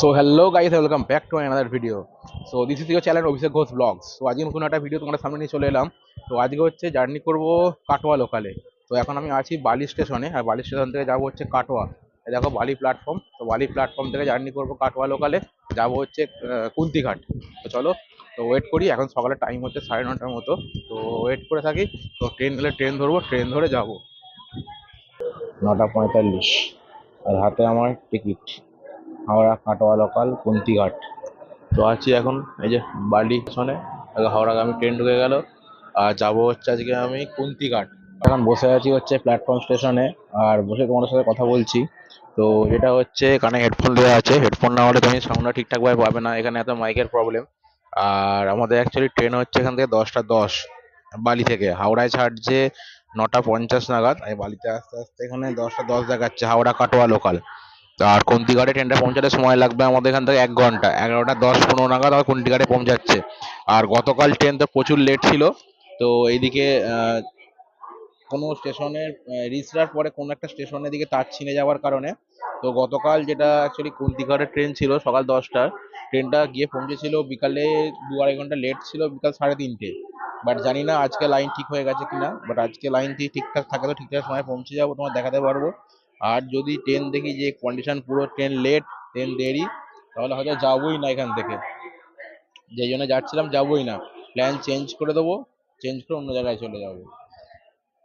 So hello guys welcome back to another video so this is your channel Abhishek Ghosh vlogs তো আজকে নতুন একটা video তোমাদের সামনে নিয়ে চলে এলাম। তো আজকে হচ্ছে জার্নি করব কাটোয়া লোকালে তো এখন আমি আছি বালি স্টেশনে আর বালি স্টেশন থেকে যাব হচ্ছে কাটোয়া। দেখো বালি প্ল্যাটফর্ম তো বালি প্ল্যাটফর্ম থেকে জার্নি করব কাটোয়া লোকালে যাব হচ্ছে কুন্তিঘাট। তো চলো, তো ওয়েট করি, এখন সকালে টাইম হচ্ছে সাড়ে নটার মতো। তো ওয়েট করে থাকি, তো ট্রেন এলে ট্রেন ধরবো ট্রেন ধরে যাব। নটা পঁয়তাল্লিশ। আর হাতে আমার টিকিট হাওড়া কাটোয়া লোকাল, কুন্তিঘাট। তো আছি এখন এই যে বালি স্টেশনে হাওড়াগামী ট্রেন ঢুকে গেল, আর যাব হচ্ছে আজকে আমি কুন্তিঘাট। এখন বসে আছি হচ্ছে প্ল্যাটফর্ম স্টেশনে আর বসে তোমাদের সাথে কথা বলছি। তো এটা হচ্ছে কানে হেডফোন দেওয়া আছে হেডফোন না হলে তুমি সাউন্ডটা ঠিকঠাকভাবে পাবে না, এখানে এত মাইকের প্রবলেম আর আমাদের অ্যাকচুয়ালি ট্রেন হচ্ছে এখান থেকে দশটা দশ, বালি থেকে। হাওড়ায় ছাড়ছে নটা পঞ্চাশ নাগাদ আর বালিতে আস্তে আস্তে এখানে দশটা দশ দেখাচ্ছে, হাওড়া কাটোয়া লোকাল আর কুন্তিঘাটে ট্রেনটা পৌঁছাতে সময় লাগবে আমাদের এখান থেকে এক ঘণ্টা। এগারোটা দশ পনেরো নাগাদ আমার কুন্তিঘাটে পৌঁছাচ্ছে। আর গতকাল ট্রেন তো প্রচুর লেট ছিল। তো এইদিকে কোনো স্টেশনের রিচড়ার পরে কোনো একটা স্টেশনের দিকে তার ছিঁড়ে যাওয়ার কারণে, তো গতকাল যেটা অ্যাকচুয়ালি কুন্তিঘাটের ট্রেন ছিল সকাল দশটার ট্রেনটা গিয়ে পৌঁছেছিল বিকালে দু আড়াই ঘণ্টা লেট ছিল, বিকাল সাড়ে তিনটে। বাট জানি না আজকে লাইন ঠিক হয়ে গেছে কিনা বাট আজকে লাইন ঠিক ঠিকঠাক থাকে তো ঠিকঠাক সময় পৌঁছে যাব তোমার দেখাতে পারব। আর যদি ট্রেন দেখি যে কন্ডিশন পুরো ট্রেন লেট ট্রেন দেরি, তাহলে হয়তো যাবোই না এখান থেকে। যেই জন্য যাচ্ছিলাম যাবোই না। প্ল্যান চেঞ্জ করে দেবো চেঞ্জ করে অন্য জায়গায় চলে যাব।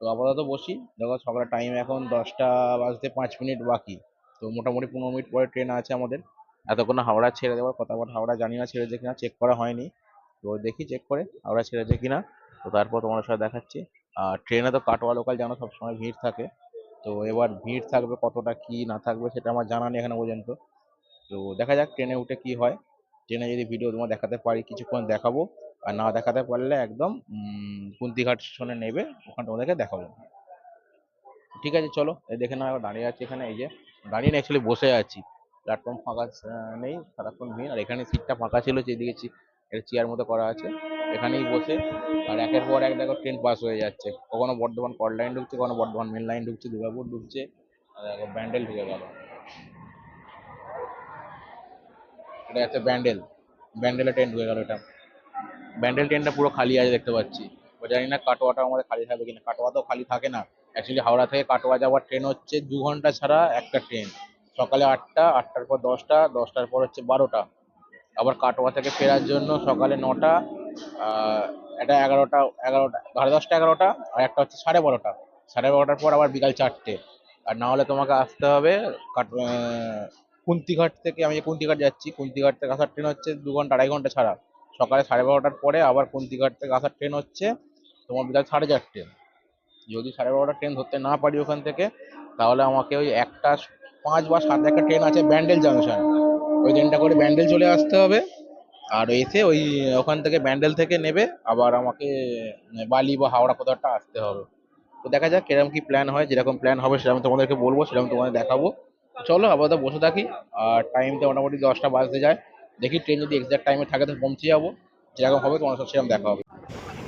তো আপাতত বসি। দেখো সকালের টাইম এখন দশটা বাজতে পাঁচ মিনিট বাকি। তো মোটামুটি পনেরো মিনিট পরে ট্রেন আছে আমাদের। এতক্ষণ হাওড়া ছেড়ে দেওয়ার কথা বাট হাওড়া জানি না ছেড়েছে কিনা চেক করা হয়নি। তো দেখি চেক করে হাওড়া ছেড়েছে কিনা। তো তারপর তোমার সাথে দেখাচ্ছি। আর ট্রেনে তো কাটোয়া লোকাল জানো, সবসময় ভিড় থাকে। তো এবার ভিড় থাকবে কতটা, কি না থাকবে সেটা আমার জানা নেই এখনও পর্যন্ত। তো দেখা যাক ট্রেনে উঠে কি হয়। ট্রেনে যদি ভিডিও তোমার দেখাতে পারি, কিছুক্ষণ দেখাবো। আর না দেখাতে পারলে একদম কুন্তিঘাট স্টেশনে নেবে ওখানে তোমাদেরকে দেখাবো। ঠিক আছে, চলো। এই দেখে এবার দাঁড়িয়ে আছি এখানে, এই যে, দাঁড়িয়ে অ্যাকচুয়ালি বসে আছি। প্ল্যাটফর্ম ফাঁকা নেই, সারাক্ষণ ভিড়। আর এখানে সিটটা ফাঁকা ছিল, যেদিকে চেয়ার মতো করা আছে। এখানেই বসে। আর একের পর এক দেখো ট্রেন পাস হয়ে যাচ্ছে। কখনো বর্ধমান কল লাইন ঢুকছে, কখনো বর্ধমান মেন লাইন ঢুকছে, দুর্গাপুর ঢুকছে। আর দেখো ব্যান্ডেল ঢুকে গেল। এটা হচ্ছে ব্যান্ডেল। ব্যান্ডেলে ট্রেন ঢুকে গেল এটা। ব্যান্ডেল ট্রেনটা পুরো খালি আছে দেখতে পাচ্ছি। জানি না কাটোয়াটা আমাদের খালি থাকবে কিনা। কাটোয়া তো খালি থাকে না। অ্যাকচুয়ালি হাওড়া থেকে কাটোয়া যাওয়ার ট্রেন হচ্ছে দু ঘণ্টা ছাড়া একটা ট্রেন সকালে আটটা, আটটার পর দশটা, দশটার পর হচ্ছে বারোটা। আবার কাটোয়া থেকে ফেরার জন্য সকালে নটা এটা এগারোটা এগারোটা, সাড়ে দশটা, এগারোটা, আর একটা হচ্ছে সাড়ে বারোটা। সাড়ে বারোটার পর আবার বিকাল চারটে। আর না হলে তোমাকে আসতে হবে কাট কুন্তিঘাট থেকে, আমি যে কুন্তিঘাট যাচ্ছি, কুন্তিঘাট থেকে আসার ট্রেন হচ্ছে দু ঘণ্টা, আড়াই ঘণ্টা ছাড়া। সকালে সাড়ে বারোটার পরে আবার কুন্তিঘাট থেকে আসার ট্রেন হচ্ছে তোমার বিকাল সাড়ে চারটে। যদি সাড়ে বারোটার ট্রেন ধরতে না পারি ওখান থেকে, তাহলে আমাকে ওই একটা, পাঁচ বা সাত একটা ট্রেন আছে ব্যান্ডেল জাংশন। ওই ট্রেনটা করে ব্যান্ডেল চলে আসতে হবে। আর এসে ওই, ওখান থেকে ব্যান্ডেল থেকে নেবে, আবার আমাকে বালি বা হাওড়া কোথাও একটা আসতে হবে। তো দেখা যাক কীরকম কি প্ল্যান হয়, যেরকম প্ল্যান হবে সেরকম তোমাদেরকে বলব, সেরকম তোমাদের দেখাবো। চলো আপাতত বসে থাকি, আর টাইমটা মোটামুটি দশটা বাজতে যায়। দেখি ট্রেন যদি এক্সাক্ট টাইমে থাকে তো পৌঁছে যাব। যেরকম হবে তোমার সাথে সেরকম দেখা হবে।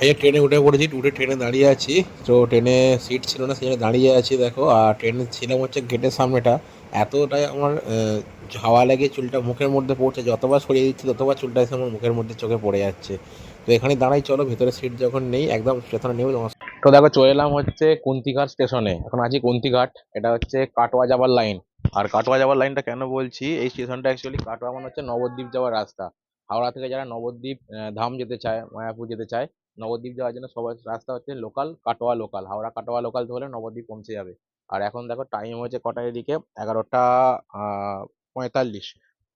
এই যে ট্রেনে উঠে পড়েছি, উঠে ট্রেনে দাঁড়িয়ে আছি। তো ট্রেনে সিট ছিল না, সেখানে দাঁড়িয়ে আছি, দেখো। আর ট্রেনে ছিলাম হচ্ছে গেটের সামনেটা। এতটাই আমার হাওয়া লাগে চুলটা মুখের মধ্যে পড়ছে, যতবার সরিয়ে দিচ্ছি, ততবার চুলটা এসে আমার মুখের মধ্যে চোখে পড়ে যাচ্ছে। তো এখানে দাঁড়াই, চলো, ভেতরে সিট যখন নেই, একদম স্টেশনে নেবে তো দেখো, চলে এলাম হচ্ছে কুন্তিঘাট স্টেশনে এখন আছি কুন্তিঘাট, এটা হচ্ছে কাটোয়া যাবার লাইন আর কাটোয়া যাবার লাইনটা কেন বলছি? এই স্টেশনটা অ্যাকচুয়ালি কাটোয়া মানে হচ্ছে নবদ্বীপ যাওয়ার রাস্তা। হাওড়া থেকে যারা নবদ্বীপ ধাম যেতে চায় মায়াপুর যেতে চায় নবদ্বীপ যাওয়ার জন্য সবার রাস্তা হচ্ছে local Katwa local Howrah Katwa local ধরলে নবদ্বীপ পৌঁছে যাবে। আর এখন দেখো টাইম হয়েছে কটার এদিকে? এগারোটা পঁয়তাল্লিশ।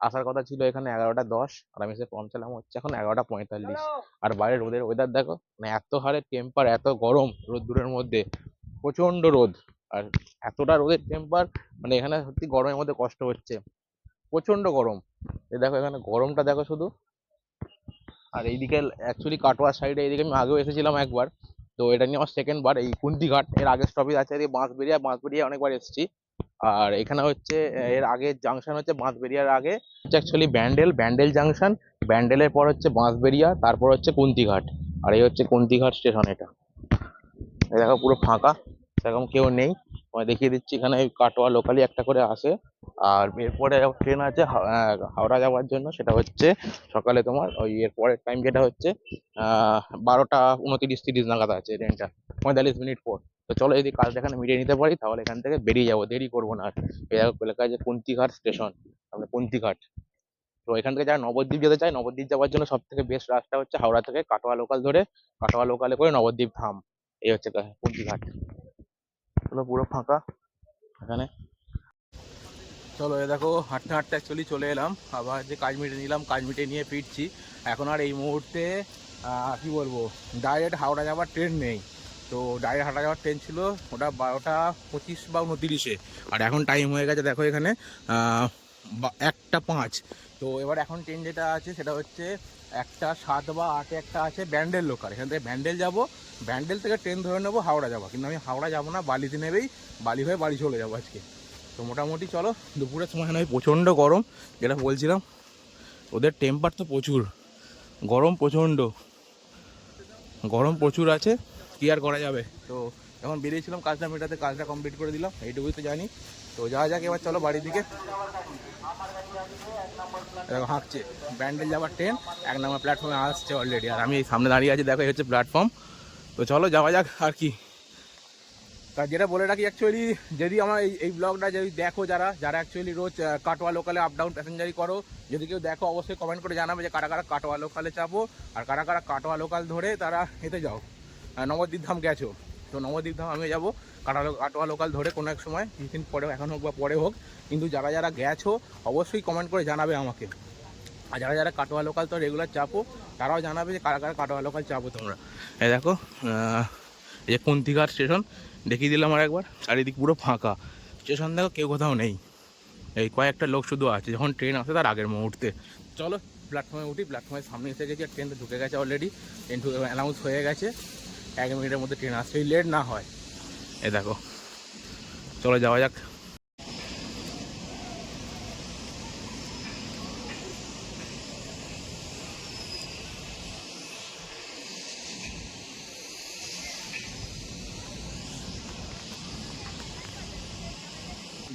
আসার কথা ছিল এখানে এগারোটা দশ আর আমি এসে পৌঁছালাম হচ্ছে এখন এগারোটা পঁয়তাল্লিশ। আর বাইরে রোদের ওয়েদার দেখো মানে এত হারে টেম্পার এত গরম রোদ্দুরের মধ্যে প্রচণ্ড রোদ। আর এতটা রোদের টেম্পার মানে এখানে সত্যি গরমের মধ্যে কষ্ট হচ্ছে। প্রচণ্ড গরম। এ দেখো এখানে গরমটা দেখো শুধু আর এইদিকে অ্যাকচুয়ালি কাটোয়ার সাইডে এইদিকে আমি আগেও এসেছিলাম একবার। তো এটা নিয়ে আমার সেকেন্ড বার এই কুন্তিঘাট। এর আগের স্টপেজ আছে এদিকে বাঁশবেড়িয়া। বাঁশবেড়িয়া অনেকবার এসেছি। আর এখানে হচ্ছে, এর আগে জাংশন হচ্ছে বাঁশবেড়িয়ার আগে। হচ্ছে অ্যাকচুয়ালি ব্যান্ডেল ব্যান্ডেল জাংশন ব্যান্ডেলের পর হচ্ছে বাঁশবেড়িয়া, তারপর হচ্ছে কুন্তিঘাট। আর এই হচ্ছে কুন্তিঘাট স্টেশন এটা। দেখো পুরো ফাঁকা। সেরকম কেউ নেই। তোমায় দেখিয়ে দিচ্ছি, এখানে কাটোয়া লোকালি একটা করে আসে। আর এরপরে ট্রেন আছে হাওড়া যাওয়ার জন্য, সেটা হচ্ছে সকালে তোমার ওই এর পরের টাইম যেটা হচ্ছে বারোটা উনতিরিশ তিরিশ নাগাদ আছে ট্রেনটা পঁয়তাল্লিশ মিনিট পর। তো চলো যদি কাজ এখানে মিটিয়ে নিতে পারি, তাহলে এখান থেকে বেরিয়ে যাব, দেরি করব না। আর লেখা আছে কুন্তিঘাট স্টেশন আমরা কুন্তিঘাট। তো এখান থেকে যারা নবদ্বীপ যেতে চায়, নবদ্বীপ যাওয়ার জন্য সব থেকে বেস্ট রাস্তা হচ্ছে হাওড়া থেকে কাটোয়া লোকাল ধরে, কাটোয়া লোকালে করে নবদ্বীপ ধাম। এই হচ্ছে কুন্তিঘাট। চলো পুরো ফাঁকা। এখানে। চলো এ দেখো হাঁটতে হাঁটতে অ্যাকচুয়ালি চলে এলাম। আবার যে কাজ মিটে নিলাম কাজ মিটে নিয়ে ফিরছি। এখন আর এই মুহূর্তে কি বলব ডাইরেক্ট হাওড়া যাওয়ার ট্রেন নেই। তো ডাইরেক্ট হাওড়া যাওয়ার ট্রেন ছিল ওটা বারোটা পঁচিশ বা উনতিরিশে। আর এখন টাইম হয়ে গেছে দেখো এখানে বা- একটা পাঁচ। তো এবার এখন ট্রেন যেটা আছে সেটা হচ্ছে একটা সাত বা আটে একটা আছে ব্যান্ডেল লোকাল এখান থেকে ব্যান্ডেল যাব, ব্যান্ডেল থেকে ট্রেন ধরে নেব হাওড়া যাব। কিন্তু আমি হাওড়া যাব না, বালিতে নেবেই, বালি হয়ে বাড়ি চলে যাব আজকে। তো মোটামুটি চলো দুপুরের সময় নয়, প্রচণ্ড গরম, যেটা বলছিলাম, ওদের টেম্পার তো প্রচুর। গরম প্রচণ্ড। গরম প্রচুর আছে, কি আর করা যাবে? তো এখন বেরিয়েছিলাম, কাজটা মেটাতে, কাজটা কমপ্লিট করে দিলাম, এইটুকুই তো জানি। তো যাওয়া যাক, এবার চলো বাড়ির দিকে। দেখো, হাঁকছে। ব্যান্ডেল যাওয়ার ট্রেন, এক নম্বর প্ল্যাটফর্মে আসছে অলরেডি আর আমি এই সামনে দাঁড়িয়ে আছি, দেখো, এই হচ্ছে প্ল্যাটফর্ম তো চলো, যাওয়া যাক, আর কি। তা যেটা বলে রাখি অ্যাকচুয়ালি যদি আমার এই এই ব্লগটা যদি দেখো যারা যারা অ্যাকচুয়ালি রোজ কাটোয়া লোকালে আপ ডাউন প্যাসেঞ্জারি করো, যদি কেউ দেখো, অবশ্যই কমেন্ট করে জানাবে যে কারা কারা কাটোয়া লোকালে চাপো, আর কারা কারা কাটোয়া লোকাল ধরে তারা এতে যাও। নবদ্বীপ ধাম গেছো। তো নবদ্বীপ ধাম আমি যাব। কাটালো কাটোয়া লোকাল ধরে কোনো এক সময় কিছুদিন পরে এখন হোক বা পরে হোক, কিন্তু যারা যারা গেছো, অবশ্যই কমেন্ট করে জানাবে আমাকে। আর যারা যারা কাটোয়া লোকাল তো রেগুলার চাপো, তারাও জানাবে যে কারা কারা কাটোয়া লোকাল চাপো তোমরা। এই দেখো এই যে কুন্তিঘাট স্টেশন দেখিয়ে দিলাম আর একবার। চারিদিক পুরো ফাঁকা। স্টেশন দেখো, কেউ কোথাও নেই। এই কয়েকটা লোক শুধু আছে, যখন ট্রেন আসে তার আগের মুহূর্তে। চলো প্ল্যাটফর্মে উঠি প্ল্যাটফর্মের সামনে এসে গেছি, আর ট্রেন তো ঢুকে গেছে অলরেডি ট্রেন ঢুকে অ্যানাউন্স হয়ে গেছে। এক মিনিটের মধ্যে ট্রেন আসছে লেট না হয়। এ দেখো, চলো যাওয়া যাক।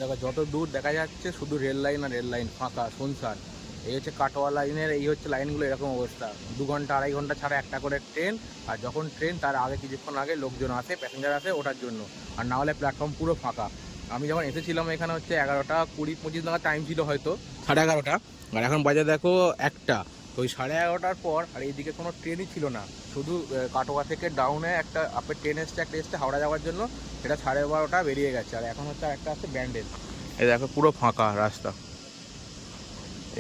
দেখো, যত দূর দেখা যাচ্ছে, শুধু রেল লাইন আর রেল লাইন ফাঁকা, শুনশান। এই হচ্ছে কাটোয়া লাইনের, এই হচ্ছে লাইনগুলো এরকম অবস্থা। দু ঘণ্টা, আড়াই ঘণ্টা ছাড়া একটা করে ট্রেন, আর যখন ট্রেন তার আগে কিছুক্ষণ আগে লোকজন আসে প্যাসেঞ্জার আসে ওটার জন্য। আর না হলে প্ল্যাটফর্ম পুরো ফাঁকা। আমি যখন এসেছিলাম এখানে হচ্ছে এগারোটা কুড়ি, পঁচিশ নাগাদ টাইম ছিল হয়তো, সাড়ে এগারোটা। আর এখন বাজে দেখো একটা। তো ওই সাড়ে এগারোটার পর আর এইদিকে কোনো ট্রেনই ছিল না। শুধু কাটোয়া থেকে ডাউনে একটা আপের ট্রেন এসছে, একটা এসছে হাওড়া যাওয়ার জন্য। সেটা সাড়ে বারোটা বেরিয়ে গেছে। আর এখন হচ্ছে একটা আছে ব্যান্ডেল এই দেখো পুরো ফাঁকা রাস্তা।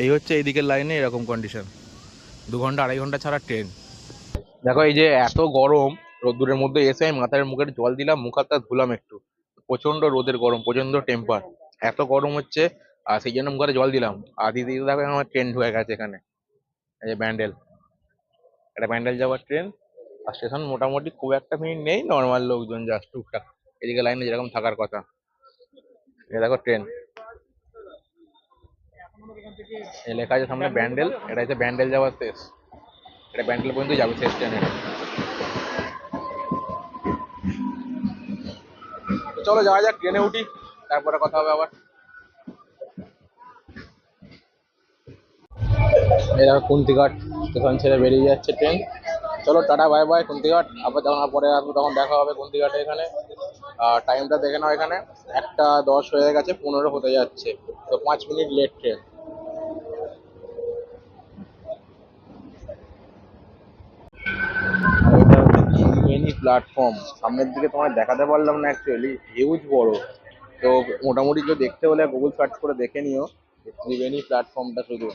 এই হচ্ছে এইদিকের লাইনে এরকম কন্ডিশন দু ঘণ্টা, আড়াই ঘণ্টা ছাড়া ট্রেন দেখো, এই যে এত গরম, রোদ্দুরের মধ্যে এসে আমি মাথার মুখের জল দিলাম, মুখ হাতটা ধুলাম একটু। প্রচণ্ড রোদের গরম প্রচণ্ড টেম্পার এত গরম হচ্ছে, আর সেই জন্য মুখে জল দিলাম। আর দিদি দেখো আমার ট্রেন ঢুকে গেছে এখানে। এই যে ব্যান্ডেল। এটা ব্যান্ডেল যাওয়ার ট্রেন আর স্টেশন মোটামুটি খুব একটা ভিড় নেই নর্মাল লোকজন জাস্ট টুকটাক। এদিকে লাইনে যেরকম থাকার কথা। এই দেখো ট্রেন এই লেখা আছে সামনে ব্যান্ডেল এটা হচ্ছে ব্যান্ডেল যাওয়ার শেষ। এটা ব্যান্ডেল পর্যন্ত যাবে শেষ ট্রেন এটা চলো যাওয়া যাক ট্রেনে উঠি তারপরে কথা হবে আবার। দেখো কুন্তিঘাট স্টেশন ছেড়ে বেরিয়ে যাচ্ছে ট্রেন চলো টাটা বাই বাই কুন্তিঘাট। আবার যখন পরে আসব তখন দেখা হবে কুন্তিঘাটে এখানে। আর টাইমটা দেখে নাও এখানে। একটা দশ হয়ে গেছে পনেরো হতে যাচ্ছে। তো পাঁচ মিনিট লেট ট্রেন এটা হচ্ছে ত্রিবেণী প্ল্যাটফর্ম সামনের দিকে তোমায় দেখাতে পারলাম না অ্যাকচুয়ালি হিউজ বড়। তো মোটামুটি কেউ দেখতে হলে গুগল সার্চ করে দেখে নিও ত্রিবেণী প্ল্যাটফর্মটা শুধু।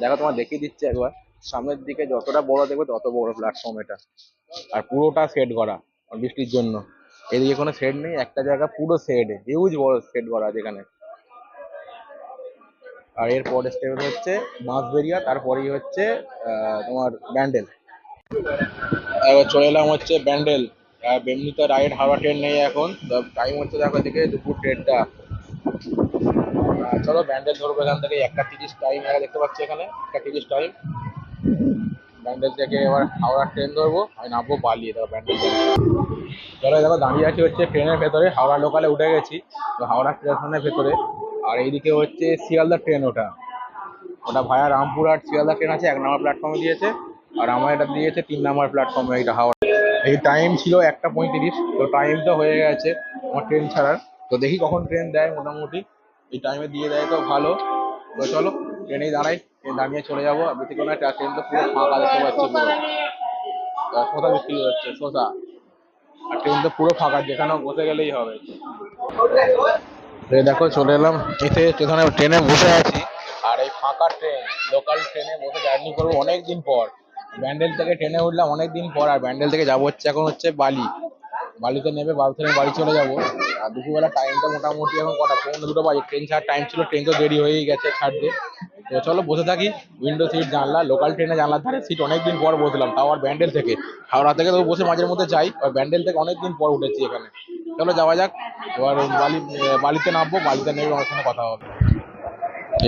দেখো তোমার দেখিয়ে দিচ্ছি একবার। সামনের দিকে যতটা বড় দেখবে, তত বড় প্ল্যাটফর্ম এটা। আর পুরোটা সেট করা বৃষ্টির জন্য। এদিকে কোনো শেড নেই, একটা জায়গা পুরো শেড হিউজ বড় শেড করা আছে এখানে। আর পরের স্টেপ হচ্ছে বাঁশবেরিয়া তারপরেই হচ্ছে তোমার ব্যান্ডেল। এবার চলে এলাম হচ্ছে ব্যান্ডেল। আর এমনিতে রাইড হাওড়া ট্রেন নেই এখন। টাইম হচ্ছে দেখো দিকে দুপুর আহ, চলো ব্যান্ডেল ধরবো এখান থেকে। একটা তিরিশ টাইম দেখতে পাচ্ছি এখানে? একটা তিরিশ টাইম ব্যান্ডেল থেকে এবার হাওড়ার ট্রেন ধরবো। আমি নামবো বালি দেখো ব্যান্ডেল। চলো দেখো দাঁড়িয়ে আছি হচ্ছে ট্রেনের ভেতরে। হাওড়া লোকালে উঠে গেছি। তো হাওড়া স্টেশনের ভেতরে। আর এইদিকে হচ্ছে শিয়ালদা ট্রেন ওটা। ওটা ভায়া রামপুরহাট শিয়ালদা ট্রেন আছে। এক নম্বর প্ল্যাটফর্মে দিয়েছে। আর আমার এটা দিয়েছে তিন নম্বর প্ল্যাটফর্মে এইটা হাওড়া। এই টাইম ছিল একটা পঁয়ত্রিশ, তো টাইম তো হয়ে গেছে আমার ট্রেন ছাড়ার। তো দেখি কখন ট্রেন দেয় মোটামুটি। এই টাইমে দিয়ে দেয় তো ভালো। তো চলো ট্রেনেই দাঁড়াই ট্রেন দাঁড়িয়ে চলে যাব। আর কোনো একটা ট্রেন তো পুরো ফাঁকা দেখতে পাচ্ছি শোষা বিক্রি হচ্ছে শোষা আর ট্রেন তো পুরো ফাঁকা যেখানেও বসে গেলেই হবে। দেখো, চলে এলাম। এতে স্টেশনে ট্রেনে বসে আছি। আর এই ফাঁকা ট্রেন লোকাল ট্রেনে বসে জার্নি করব অনেক দিন পর। ব্যান্ডেল থেকে ট্রেনে উঠলাম অনেক দিন পর, আর ব্যান্ডেল থেকে যাব হচ্ছে এখন হচ্ছে বালি। বালিতে নেবে বালি থেকে বাড়ি চলে যাব। আর দুপুরবেলা টাইমটা মোটামুটি এখন কটা? পৌনে দুটো বাজে। ট্রেন ছাড়ার টাইম ছিল ট্রেন তো দেরি হয়েই গেছে ছাড়তে। তো চলো বসে থাকি। উইন্ডো সিট জানলা লোকাল ট্রেনে জানলার ধারে সিট অনেকদিন পর বসলাম, তাও আর ব্যান্ডেল থেকে। হাওড়া থেকে তো বসে মাঝের মধ্যে যাই, আর ব্যান্ডেল থেকে অনেকদিন পর উঠেছি এখানে। চলো যাওয়া যাক। এবার বালি, বালিতে নামবো, বালিতে নেমে আমার সঙ্গে কথা হবে।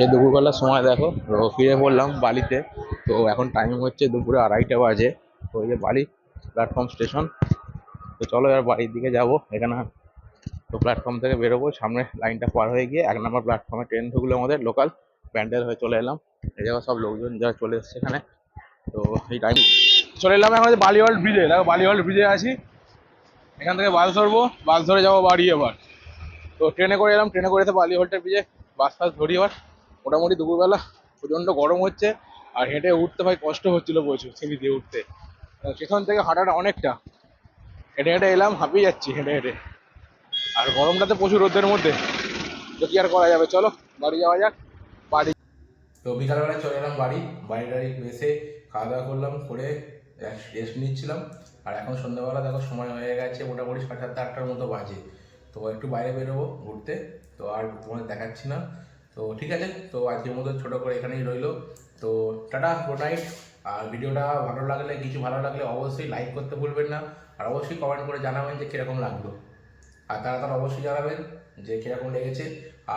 এই দুপুরবেলার সময় দেখো ফিরে পড়লাম বালিতে। তো এখন টাইম হচ্ছে দুপুরে আড়াইটা বাজে। তো এই যে বালি প্ল্যাটফর্ম স্টেশন তো চলো এবার বাড়ির দিকে যাব। এখানে তো প্ল্যাটফর্ম থেকে বেরোবো। সামনে লাইনটা পার হয়ে গিয়ে এক নম্বর প্ল্যাটফর্মে ট্রেন ঢুকলো আমাদের লোকাল প্যান্ডেল হয়ে চলে এলাম। এই জায়গা সব লোকজন যারা চলে এসছে এখানে। তো এই টাইম চলে এলাম এখন বালিওয়াল ব্রিজে দেখো বালিওয়াল ব্রিজে আছি। এখান থেকে বাস ধরবো। বাস ধরে যাব বাড়ি এবার। তো ট্রেনে করে এলাম। ট্রেনে করে তো বালিওয়ালটা ব্রিজে বাস ফাস ধরি এবার। মোটামুটি দুপুরবেলা। প্রচণ্ড গরম হচ্ছে। আর হেঁটে উঠতে ভাই কষ্ট হচ্ছিল প্রচুর সিঁড়ি দিয়ে উঠতে। সেখান থেকে হাঁটাটা অনেকটা। হেঁটে হেঁটে এলাম, হাঁপিয়ে যাচ্ছি হেঁটে হেঁটে। আর গরমটাতে প্রচুর রোদের মধ্যে। তো কি আর করা যাবে? চলো, বাড়ি যাওয়া যাক। বাড়ি তো বিকালবেলায় চলে এলাম বাড়ি। বাড়ি টাড়ি এসে খাওয়া দাওয়া করলাম, করে রেস্ট নিচ্ছিলাম। আর এখন সন্ধ্যাবেলা দেখো সময় হয়ে গেছে, মোটামুটি সাড়ে সাতটা, আটটার মতো বাজে। তো একটু বাইরে বেরোবো ঘুরতে। তো আর তোমাদের দেখাচ্ছি না। তো ঠিক আছে, তো আজকের মতো ছোটো করে এখানেই রইল। তো টাটা গুড নাইট আর ভিডিওটা ভালো লাগলে, কিছু ভালো লাগলে অবশ্যই লাইক করতে ভুলবেন না। আর অবশ্যই কমেন্ট করে জানাবেন যে কীরকম লাগল। আর তারা তারা অবশ্যই জানাবেন যে কীরকম লেগেছে।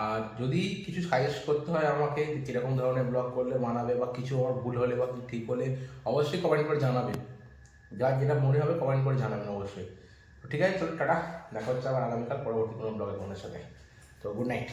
আর যদি কিছু সাজেস্ট করতে হয় আমাকে কীরকম ধরনের ব্লগ করলে মানাবে বা কিছু আমার ভুল হলে বা ঠিক হলে, অবশ্যই কমেন্ট করে জানাবেন। যার যেটা মনে হবে কমেন্ট করে জানাবেন অবশ্যই। ঠিক আছে, চলো, টাটা। দেখা হচ্ছে আবার আগামীকাল পরবর্তী কোনো ব্লগের তোমাদের সাথে। তো গুড নাইট